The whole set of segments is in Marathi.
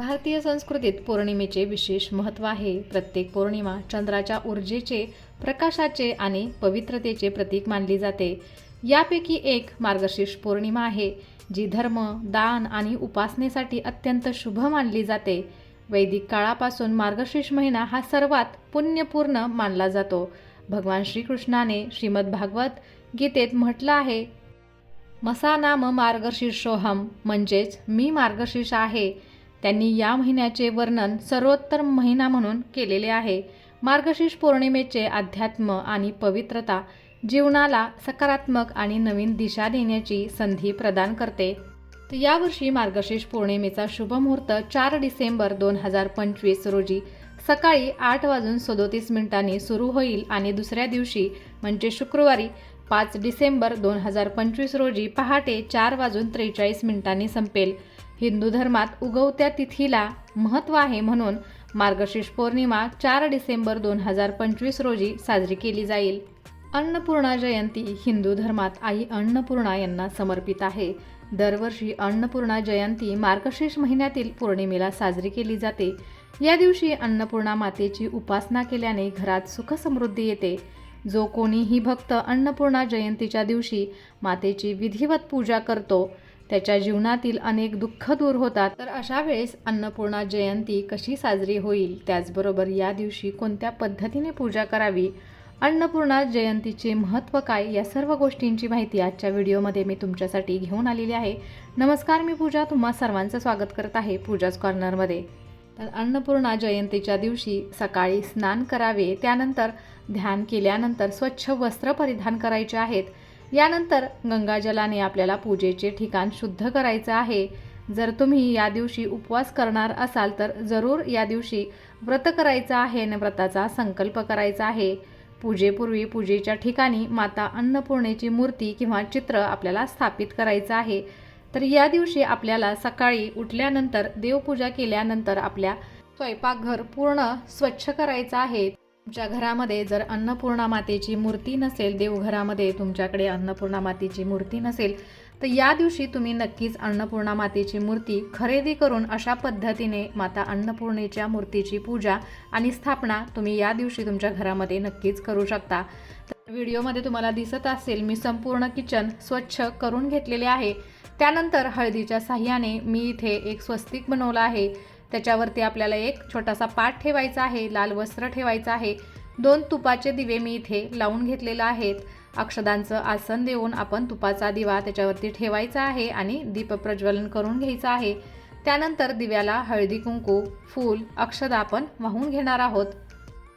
भारतीय संस्कृतीत पौर्णिमेचे विशेष महत्त्व आहे. प्रत्येक पौर्णिमा चंद्राच्या ऊर्जेचे प्रकाशाचे आणि पवित्रतेचे प्रतीक मानली जाते. यापैकी एक मार्गशीर्ष पौर्णिमा आहे जी धर्म दान आणि उपासनेसाठी अत्यंत शुभ मानली जाते. वैदिक काळापासून मार्गशीर्ष महिना हा सर्वात पुण्यपूर्ण मानला जातो. भगवान श्रीकृष्णाने श्रीमद भागवत गीतेत म्हटलं आहे मसा नाम मार्गशीर्षोहम म्हणजेच मी मार्गशीर्ष आहे. त्यांनी या महिन्याचे वर्णन सर्वोत्तम महिना म्हणून केलेले आहे. मार्गशीर्ष पौर्णिमेचे अध्यात्म आणि पवित्रता जीवनाला सकारात्मक आणि नवीन दिशा देण्याची संधी प्रदान करते. तर यावर्षी मार्गशीर्ष पौर्णिमेचा शुभमुहूर्त चार डिसेंबर दोन हजार पंचवीस रोजी सकाळी आठ वाजून सदोतीस मिनिटांनी सुरू होईल आणि दुसऱ्या दिवशी म्हणजे शुक्रवारी पाच डिसेंबर दोन हजार पंचवीस रोजी पहाटे चार वाजून त्रेचाळीस मिनिटांनी संपेल. हिंदू धर्मात उगवत्या तिथीला महत्त्व आहे म्हणून मार्गशीर्ष पौर्णिमा चार डिसेंबर दोन हजार पंचवीस रोजी साजरी केली जाईल. अन्नपूर्णा जयंती हिंदू धर्मात आई अन्नपूर्णा यांना समर्पित आहे. दरवर्षी अन्नपूर्णा जयंती मार्गशीर्ष महिन्यातील पौर्णिमेला साजरी केली जाते. या दिवशी अन्नपूर्णा मातेची उपासना केल्याने घरात सुखसमृद्धी येते. जो कोणीही भक्त अन्नपूर्णा जयंतीच्या दिवशी मातेची विधिवत पूजा करतो त्याच्या जीवनातील अनेक दुःख दूर होतात. तर अशा वेळेस अन्नपूर्णा जयंती कशी साजरी होईल? त्याचबरोबर या दिवशी कोणत्या पद्धतीने पूजा करावी? अन्नपूर्णा जयंतीचे महत्त्व काय? या सर्व गोष्टींची माहिती आजच्या व्हिडिओमध्ये मी तुमच्यासाठी घेऊन आलेली आहे. नमस्कार मी पूजा. तुम्हा सर्वांचं स्वागत करत आहे पूजाच कॉर्नरमध्ये. तर अन्नपूर्णा जयंतीच्या दिवशी सकाळी स्नान करावे त्यानंतर ध्यान केल्यानंतर स्वच्छ वस्त्र परिधान करायचे आहेत. यानंतर गंगाजलाने आपल्याला पूजेचे ठिकाण शुद्ध करायचं आहे. जर तुम्ही या दिवशी उपवास करणार असाल तर जरूर या दिवशी व्रत करायचं आहे आणि व्रताचा संकल्प करायचा आहे. पूजेपूर्वी पूजेच्या ठिकाणी माता अन्नपूर्णेची मूर्ती किंवा चित्र आपल्याला स्थापित करायचं आहे. तर या दिवशी आपल्याला सकाळी उठल्यानंतर देवपूजा केल्यानंतर आपल्या स्वयंपाकघर पूर्ण स्वच्छ करायचं आहे. तुमच्या घरामध्ये जर अन्नपूर्णा मातेची मूर्ती नसेल देवघरामध्ये तुमच्याकडे अन्नपूर्णा मातेची मूर्ती नसेल तर या दिवशी तुम्ही नक्कीच अन्नपूर्णा मातेची मूर्ती खरेदी करून अशा पद्धतीने माता अन्नपूर्णेच्या मूर्तीची पूजा आणि स्थापना तुम्ही या दिवशी तुमच्या घरामध्ये नक्कीच करू शकता. तर व्हिडिओमध्ये तुम्हाला दिसत असेल मी संपूर्ण किचन स्वच्छ करून घेतलेले आहे. त्यानंतर हळदीच्या साह्याने मी इथे एक स्वस्तिक बनवलं आहे. त्याच्यावरती आपल्याला एक छोटासा पाट ठेवायचा आहे लाल वस्त्र ठेवायचं आहे. दोन तुपाचे दिवे मी इथे लावून घेतलेलं आहेत. अक्षदांचं आसन देऊन आपण तुपाचा दिवा त्याच्यावरती ठेवायचा आहे आणि दीपप्रज्वलन करून घ्यायचं आहे. त्यानंतर दिव्याला हळदी कुंकू फूल अक्षदा आपण वाहून घेणार आहोत.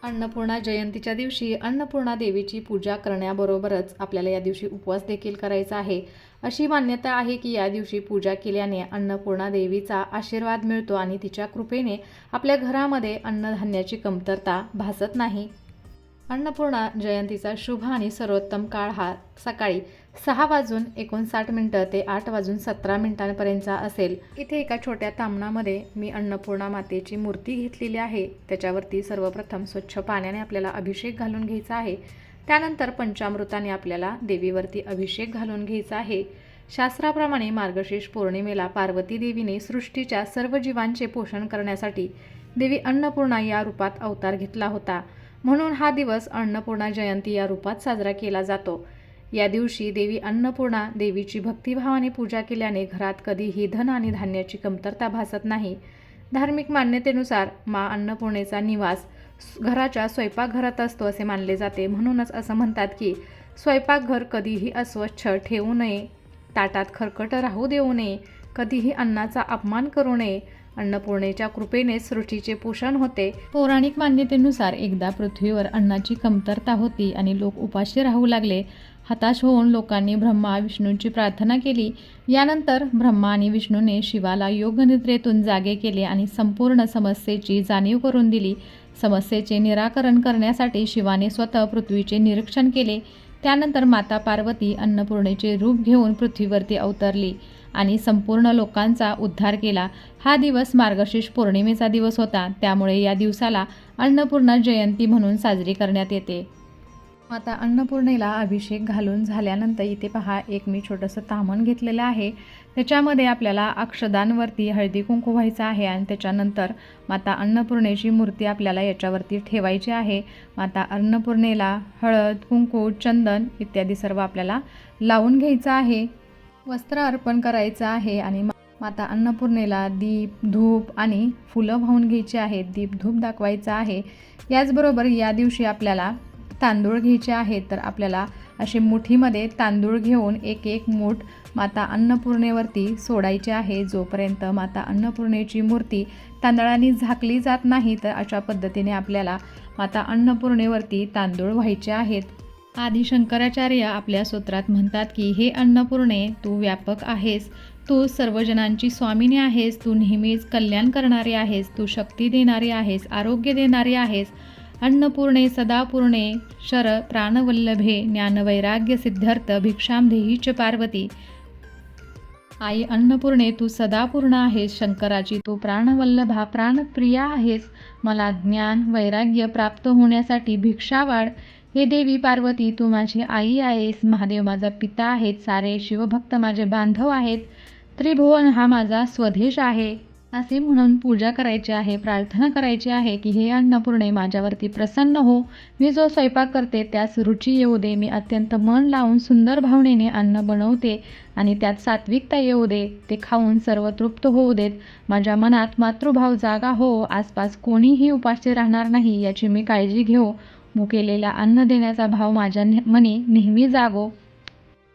अन्नपूर्णा जयंतीच्या दिवशी अन्नपूर्णा देवीची पूजा करण्याबरोबरच आपल्याला या दिवशी उपवास देखील करायचा आहे. अशी मान्यता आहे की या दिवशी पूजा केल्याने अन्नपूर्णा देवीचा आशीर्वाद मिळतो आणि तिच्या कृपेने आपल्या घरामध्ये अन्नधान्याची कमतरता भासत नाही. अन्नपूर्णा जयंतीचा शुभ आणि सर्वोत्तम काळ हा सकाळी सहा वाजून एकोणसाठ मिनटं ते आठ वाजून सतरा मिनिटांपर्यंतचा असेल. इथे एका छोट्या तामणामध्ये मी अन्नपूर्णा मातेची मूर्ती घेतलेली आहे. त्याच्यावरती सर्वप्रथम स्वच्छ पाण्याने आपल्याला अभिषेक घालून घ्यायचा आहे. त्यानंतर पंचामृताने आपल्याला देवीवरती अभिषेक घालून घ्यायचा आहे. शास्त्राप्रमाणे मार्गशीर्ष पौर्णिमेला पार्वती देवीने सृष्टीच्या सर्व जीवांचे पोषण करण्यासाठी देवी अन्नपूर्णा या रूपात अवतार घेतला होता. म्हणून हा दिवस अन्नपूर्णा जयंती या रूपात साजरा केला जातो. या दिवशी देवी अन्नपूर्णा देवीची भक्तिभावाने पूजा केल्याने घरात कधीही धन आणि धान्याची कमतरता भासत नाही. धार्मिक मान्यतेनुसार मा अन्नपूर्णेचा निवास घराच्या स्वयंपाकघरात असतो असे मानले जाते. म्हणूनच असं म्हणतात की स्वयंपाकघर कधीही अस्वच्छ ठेवू नये ताटात खरकट राहू देऊ नये कधीही अन्नाचा अपमान करू नये. अन्नपूर्णेच्या कृपेने सृष्टीचे पोषण होते. पौराणिक मान्यतेनुसार एकदा पृथ्वीवर अन्नाची कमतरता होती आणि लोक उपाशी राहू लागले. हताश होऊन लोकांनी ब्रह्मा विष्णूंची प्रार्थना केली. यानंतर ब्रह्मा आणि विष्णूने शिवाला योगनिद्रेतून जागे केले आणि संपूर्ण समस्येची जाणीव करून दिली. समस्येचे निराकरण करण्यासाठी शिवाने स्वतः पृथ्वीचे निरीक्षण केले. त्यानंतर माता पार्वती अन्नपूर्णेचे रूप घेऊन पृथ्वीवरती अवतरली आणि संपूर्ण लोकांचा उद्धार केला. हा दिवस मार्गशीर्ष पौर्णिमेचा दिवस होता. त्यामुळे या दिवसाला अन्नपूर्णा जयंती म्हणून साजरी करण्यात येते. माता अन्नपूर्णेला अभिषेक घालून झाल्यानंतर इथे पहा एक मी छोटंसं तामण घेतलेलं आहे. त्याच्यामध्ये आपल्याला अक्षदांवरती हळदी कुंकू व्हायचं आहे आणि त्याच्यानंतर माता अन्नपूर्णेची मूर्ती आपल्याला याच्यावरती ठेवायची आहे. माता अन्नपूर्णेला हळद कुंकू चंदन इत्यादी सर्व आपल्याला लावून घ्यायचं आहे. वस्त्र अर्पण करायचं आहे आणि माता अन्नपूर्णेला दीप धूप आणि फुलं वाहून घ्यायची आहेत दीप धूप दाखवायचं आहे. याचबरोबर या दिवशी आपल्याला तांदूळ घ्यायचे आहेत तर आपल्याला असे मुठीमध्ये तांदूळ घेऊन एक एक मूठ माता अन्नपूर्णेवरती सोडायचे आहे. जोपर्यंत माता अन्नपूर्णेची मूर्ती तांदळाने झाकली जात नाही तर अशा पद्धतीने आपल्याला माता अन्नपूर्णेवरती तांदूळ व्हायचे आहेत. आदी शंकराचार्य आपल्या सूत्रात म्हणतात की हे अन्नपूर्णे तू व्यापक आहेस. तू सर्वजनांची स्वामिनी आहेस. तू नेहमीच कल्याण करणारी आहेस. तू शक्ती देणारी आहेस. आरोग्य देणारी आहेस. अन्नपूर्णे सदापूर्णे शर प्राणवल्लभे ज्ञानवैराग्य सिद्धार्थ भिक्षाम देहीच पार्वती। आई अन्नपूर्णे तू सदापूर्ण आहेस शंकराची तू प्राणवल्लभा प्राणप्रिया आहेस। मला ज्ञान वैराग्य प्राप्त होण्यासाठी भिक्षा वाढ। हे देवी पार्वती तू माझी आई आहेस महादेव माझा पिता आहेत सारे शिवभक्त माझे बांधव आहेत। त्रिभुवन हा माझा स्वदेश आहे। असे म्हणून पूजा करायची आहे प्रार्थना करायची आहे की हे अन्नपूर्णे माझ्यावरती प्रसन्न हो. मी जो स्वयंपाक करते त्यास रुची येऊ दे. मी अत्यंत मन लावून सुंदर भावनेने अन्न बनवते आणि त्यात सात्विकता येऊ दे. ते खाऊन सर्व तृप्त होऊ देत. माझ्या मनात मातृभाव जागा हो. आसपास कोणीही उपाशी राहणार नाही याची मी काळजी घेऊ. मुकेलेला अन्न देण्याचा भाव माझ्या मनी नेहमी जागो.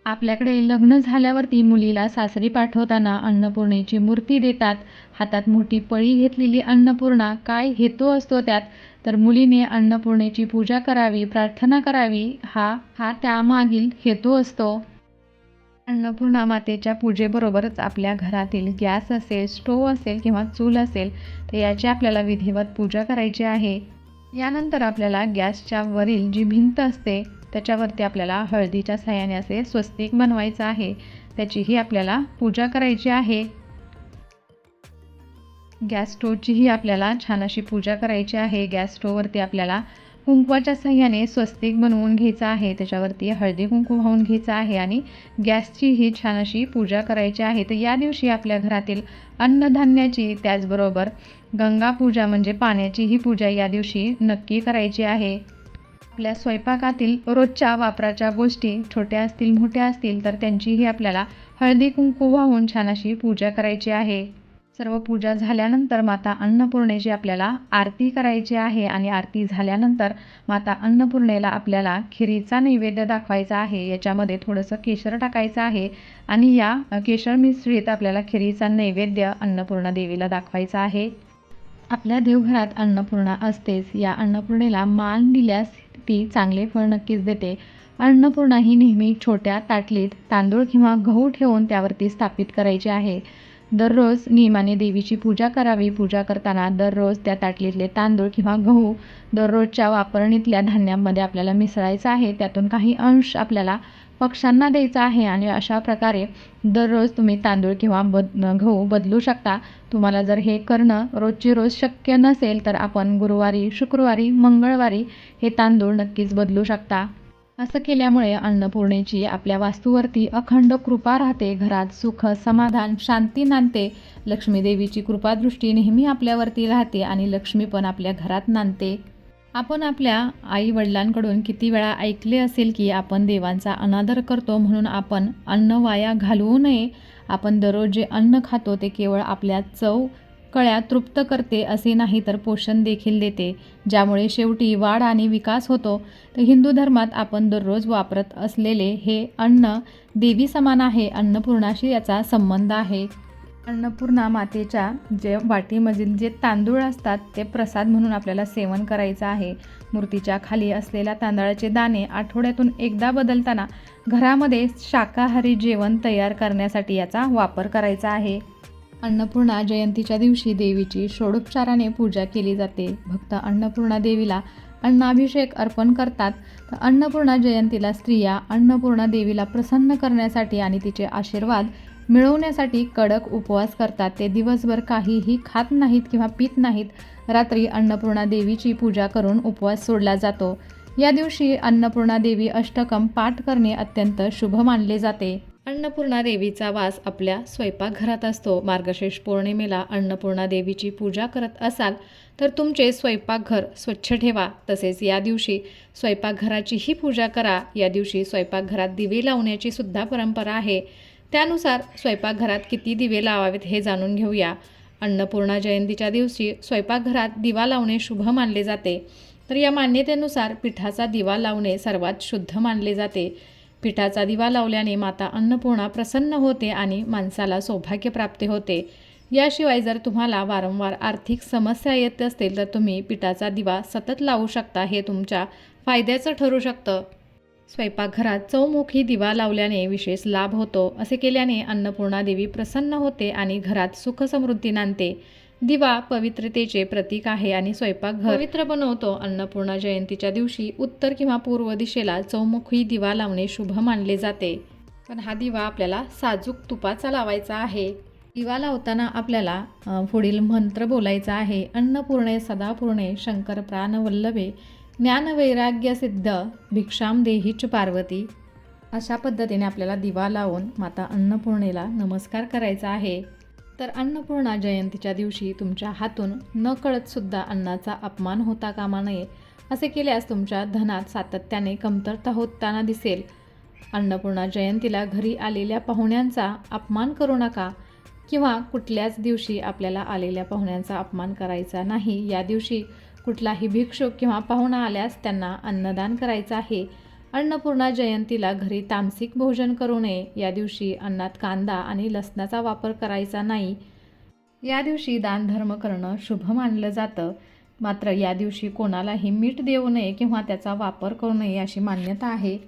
आपल्याकडे लग्न झाल्यावरती मुलीला सासरी पाठवताना अन्नपूर्णेची मूर्ती देतात. हातात मोठी पळी घेतलेली अन्नपूर्णा काय हेतू असतो त्यात? तर मुलीने अन्नपूर्णेची पूजा करावी प्रार्थना करावी हा हा त्यामागील हेतू असतो. अन्नपूर्णा मातेच्या पूजेबरोबरच आपल्या घरातील गॅस असेल स्टोव असेल किंवा चूल असेल तर याची आपल्याला विधिवत पूजा करायची आहे. यानंतर आपल्याला गॅसच्या वरील जी भिंत असते त्याच्यावरती आपल्याला हळदीच्या साह्याने असे स्वस्तिक बनवायचं आहे. त्याचीही आपल्याला पूजा करायची आहे. गॅस स्टोवचीही आपल्याला छान अशी पूजा करायची आहे. गॅस स्टोववरती आपल्याला कुंकवाच्या सहाय्याने स्वस्तिक बनवून घ्यायचं आहे. त्याच्यावरती हळदी कुंकू वाहून घ्यायचं आहे आणि गॅसचीही छान अशी पूजा करायची आहे. तर या दिवशी आपल्या घरातील अन्नधान्याची त्याचबरोबर गंगा पूजा म्हणजे पाण्याचीही पूजा या दिवशी नक्की करायची आहे. आपल्या स्वयंपाकातील रोजच्या वापराच्या गोष्टी छोट्या असतील मोठ्या असतील तर त्यांचीही आपल्याला हळदी कुंकू वाहून छान अशी पूजा करायची आहे. सर्व पूजा झाल्यानंतर माता अन्नपूर्णेची आपल्याला आरती करायची आहे आणि आरती झाल्यानंतर माता अन्नपूर्णेला आपल्याला खिरीचा नैवेद्य दाखवायचा आहे. याच्यामध्ये थोडंसं केशर टाकायचं आहे आणि या केशर मिश्रित आपल्याला खिरीचा नैवेद्य अन्नपूर्णा देवीला दाखवायचा आहे. आपल्या देवघरात अन्नपूर्णा असतेच. या अन्नपूर्णेला मान दिल्यास ती चांगले फळ नक्कीच देते. अन्नपूर्णा ही नेहमी छोट्या ताटलीत तांदूळ किंवा गहू ठेवून त्यावरती स्थापित करायची आहे. दररोज नियमाने देवीची पूजा करावी. पूजा करताना दररोज त्या ताटलीतले तांदूळ किंवा गहू दररोजच्या वापरणीतल्या धान्यांमध्ये आपल्याला मिसळायचं आहे. त्यातून काही अंश आपल्याला पक्ष्यांना द्यायचा आहे आणि अशा प्रकारे दररोज तुम्ही तांदूळ किंवा बद गहू बदलू शकता. तुम्हाला जर हे करणं रोजची रोज शक्य नसेल तर आपण गुरुवारी शुक्रवारी मंगळवारी हे तांदूळ नक्कीच बदलू शकता. असं केल्यामुळे अन्नपूर्णेची आपल्या वास्तूवरती अखंड कृपा राहते. घरात सुख समाधान शांती नांदते. लक्ष्मीदेवीची कृपादृष्टी नेहमी आपल्यावरती राहते आणि लक्ष्मी पण आपल्या घरात नांदते. आपण आपल्या आई वडिलांकडून किती वेळा ऐकले असेल की आपण देवांचा अनादर करतो म्हणून आपण अन्न वाया घालवू नये. आपण दररोज जे अन्न खातो ते केवळ आपल्या चव कळ्या तृप्त करते असे नाही तर पोषण देखील देते ज्यामुळे शेवटी वाढ आणि विकास होतो. तर हिंदू धर्मात आपण दररोज वापरत असलेले हे अन्न देवी समान आहे. अन्नपूर्णाशी याचा संबंध आहे. अन्नपूर्णा मातेच्या जे वाटीमधील जे तांदूळ असतात ते प्रसाद म्हणून आपल्याला सेवन करायचं आहे. मूर्तीच्या खाली असलेल्या तांदळाचे दाणे आठवड्यातून एकदा बदलताना घरामध्ये शाकाहारी जेवण तयार करण्यासाठी याचा वापर करायचा आहे. अन्नपूर्णा जयंतीच्या दिवशी देवीची षोडोपचाराने पूजा केली जाते. भक्त अन्नपूर्णा देवीला अन्नाभिषेक अर्पण करतात. तर अन्नपूर्णा जयंतीला स्त्रिया अन्नपूर्णा देवीला प्रसन्न करण्यासाठी आणि तिचे आशीर्वाद मिळवण्यासाठी कडक उपवास करतात. ते दिवसभर काहीही खात नाहीत किंवा पित नाहीत. रात्री अन्नपूर्णा देवीची पूजा करून उपवास सोडला जातो. या दिवशी अन्नपूर्णा देवी अष्टकम पाठ करणे अत्यंत शुभ मानले जाते. अन्नपूर्णा देवीचा वास आपल्या स्वयंपाकघरात असतो. मार्गशीर्ष पौर्णिमेला अन्नपूर्णा देवीची पूजा करत असाल तर तुमचे स्वयंपाकघर स्वच्छ ठेवा. तसेच या दिवशी स्वयंपाकघराचीही पूजा करा. या दिवशी स्वयंपाकघरात दिवे लावण्याची सुद्धा परंपरा आहे. त्यानुसार स्वयंपाकघरात किती दिवे लावावेत हे जाणून घेऊया. अन्नपूर्णा जयंतीच्या दिवशी स्वयंपाकघरात दिवा लावणे शुभ मानले जाते. तर या मान्यतेनुसार पिठाचा दिवा लावणे सर्वात शुद्ध मानले जाते. पिठाचा दिवा लावल्याने माता अन्नपूर्णा प्रसन्न होते आणि माणसाला सौभाग्य प्राप्त होते. याशिवाय जर तुम्हाला वारंवार आर्थिक समस्या येत असतील तर तुम्ही पिठाचा दिवा सतत लावू शकता हे तुमच्या फायद्याचं ठरू शकतं. स्वयंपाकघरात चौमुखी दिवा लावल्याने विशेष लाभ होतो असे केल्याने अन्नपूर्णा देवी प्रसन्न होते आणि घरात सुख समृद्धी नांदते. दिवा पवित्रतेचे प्रतीक आहे आणि स्वयंपाकघर पवित्र बनवतो. अन्नपूर्णा जयंतीच्या दिवशी उत्तर किंवा पूर्व दिशेला चौमुखी दिवा लावणे शुभ मानले जाते. पण हा दिवा आपल्याला साजूक तुपाचा लावायचा आहे. दिवा लावताना आपल्याला पुढील मंत्र बोलायचा आहे. अन्नपूर्णे सदापूर्णे शंकर प्राणवल्लभे ज्ञानवैराग्य सिद्ध भिक्षाम देहीच पार्वती अशा पद्धतीने आपल्याला दिवा लावून माता अन्नपूर्णेला नमस्कार करायचा आहे. तर अन्नपूर्णा जयंतीच्या दिवशी तुमच्या हातून न कळतसुद्धा अन्नाचा अपमान होता कामा नये असे केल्यास तुमच्या धनात सातत्याने कमतरता होताना दिसेल. अन्नपूर्णा जयंतीला घरी आलेल्या पाहुण्यांचा अपमान करू नका किंवा कुठल्याच दिवशी आपल्याला आलेल्या पाहुण्यांचा अपमान करायचा नाही. या दिवशी कुठलाही भिक्षुक किंवा पाहुणा आल्यास त्यांना अन्नदान करायचं आहे. अन्नपूर्णा जयंतीला घरी तामसिक भोजन करू नये. या दिवशी अन्नात कांदा आणि लसणाचा वापर करायचा नाही. या दिवशी दानधर्म करणं शुभ मानलं जातं. मात्र या दिवशी कोणालाही मीठ देऊ नये किंवा त्याचा वापर करू नये अशी मान्यता आहे.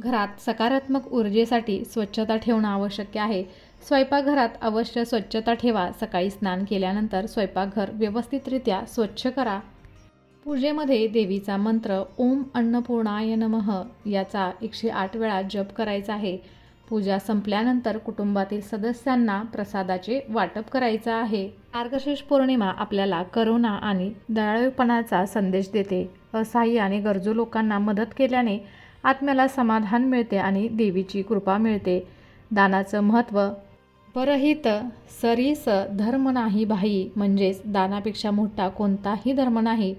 घरात सकारात्मक ऊर्जेसाठी स्वच्छता ठेवणं आवश्यक आहे. स्वयंपाकघरात अवश्य स्वच्छता ठेवा. सकाळी स्नान केल्यानंतर स्वयंपाकघर व्यवस्थितरित्या स्वच्छ करा. पूजेमध्ये देवीचा मंत्र ओम अन्नपूर्णाय नमः याचा एकशे आठ वेळा जप करायचा आहे. पूजा संपल्यानंतर कुटुंबातील सदस्यांना प्रसादाचे वाटप करायचं आहे. मार्गशीर्ष पौर्णिमा आपल्याला करुणा आणि दयाळूपणाचा संदेश देते. असहाय्य आणि गरजू लोकांना मदत केल्याने आत्म्याला समाधान मिळते आणि देवीची कृपा मिळते. दानाचं महत्त्व परहित सरीस धर्म नाही भाई म्हणजेच दानापेक्षा मोठा कोणताही धर्म नाही.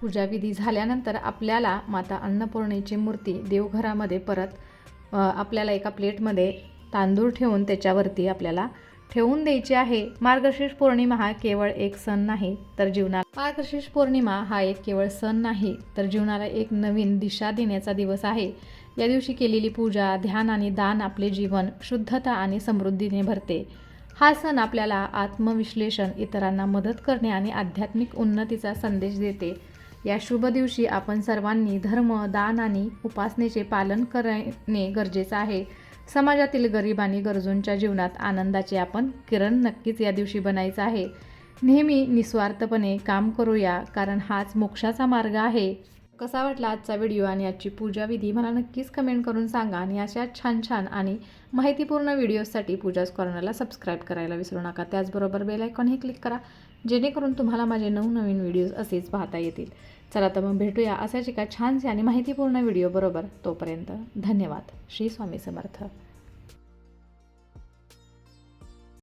पूजाविधी झाल्यानंतर आपल्याला माता अन्नपूर्णेची मूर्ती देवघरामध्ये परत आपल्याला एका प्लेटमध्ये तांदूळ ठेवून त्याच्यावरती आपल्याला ठेवून द्यायची आहे. मार्गशीर्ष पौर्णिमा हा केवळ एक सण नाही तर जीवनात मार्गशीर्ष पौर्णिमा हा एक केवळ सण नाही तर जीवनाला एक नवीन दिशा देण्याचा दिवस आहे. या दिवशी केलेली पूजा ध्यान आणि दान आपले जीवन शुद्धता आणि समृद्धीने भरते. हा सण आपल्याला आत्मविश्लेषण इतरांना मदत करणे आणि आध्यात्मिक उन्नतीचा संदेश देते. या शुभ दिवशी आपण सर्वांनी धर्म दान आणि उपासनेचे पालन करणे गरजेचं आहे. समाजातील गरीब आणि गरजूंच्या जीवनात आनंदाचे आपण किरण नक्कीच या दिवशी बनायचं आहे. नेहमी निस्वार्थपणे काम करूया कारण हाच मोक्षाचा मार्ग आहे. कसा वाटला आजचा व्हिडिओ आणि आजची पूजाविधी मला नक्कीच कमेंट करून सांगा आणि अशा छान छान आणि माहितीपूर्ण व्हिडिओजसाठी पूजाच कॉर्नरला सबस्क्राईब करायला विसरू नका. त्याचबरोबर बेल आयकॉनही क्लिक करा. जेणेकरून तुम्हाला माझे नवनवीन व्हिडिओज असेच पाहता येतील. चला तर मग भेटूया अशाच एका छानसे आणि माहितीपूर्ण व्हिडिओ बरोबर तोपर्यंत धन्यवाद. श्री स्वामी समर्थ.